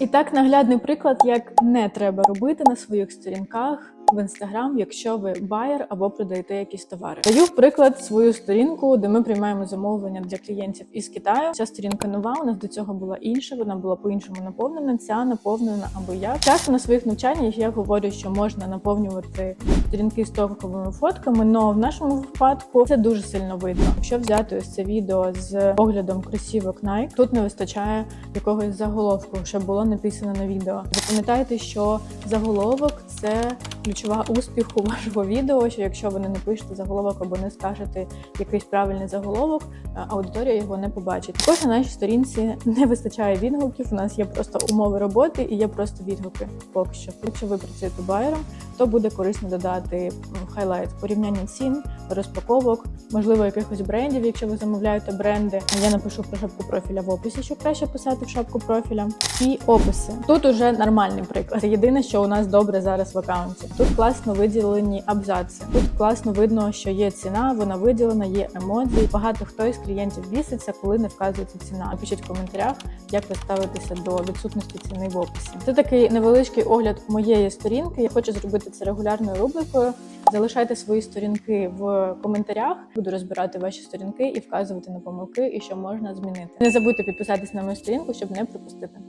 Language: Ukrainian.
І так наглядний приклад, як не треба робити на своїх сторінках. В інстаграм, якщо ви байер або продаєте якісь товари, даю в приклад свою сторінку, де ми приймаємо замовлення для клієнтів із Китаю. Ця сторінка нова. У нас до цього була інша. Вона була по-іншому наповнена. Ця наповнена або як. Часто на своїх навчаннях я говорю, що можна наповнювати сторінки стоковими фотками, але в нашому випадку це дуже сильно видно. Якщо взяти ось це відео з оглядом кросівок Nike, тут не вистачає якогось заголовку, щоб було написано на відео. Запам'ятайте, що заголовок це ключова успіху вашого відео. Що якщо ви не напишете заголовок або не скажете якийсь правильний заголовок, аудиторія його не побачить. Також на нашій сторінці не вистачає відгуків. У нас є просто умови роботи і є просто відгуки. Поки що, якщо ви працюєте байером, то буде корисно додати хайлайт порівняння цін, розпаковок, можливо, якихось брендів, якщо ви замовляєте бренди. Я напишу про шапку профіля в описі, щоб краще писати в шапку профіля. І описи. Тут уже нормальний приклад. Єдине, що у нас добре зараз в аккаунті. Тут класно виділені абзаци. Тут класно видно, що є ціна, вона виділена, є емодзі. Багато хто із клієнтів біситься, коли не вказується ціна. Напишіть в коментарях, як ви ставитеся до відсутності ціни в описі. Це такий невеличкий огляд моєї сторінки. Я хочу зробити це регулярною рубрикою. Залишайте свої сторінки в коментарях. Буду розбирати ваші сторінки і вказувати на помилки, і що можна змінити. Не забудьте підписатись на мою сторінку, щоб не пропустити.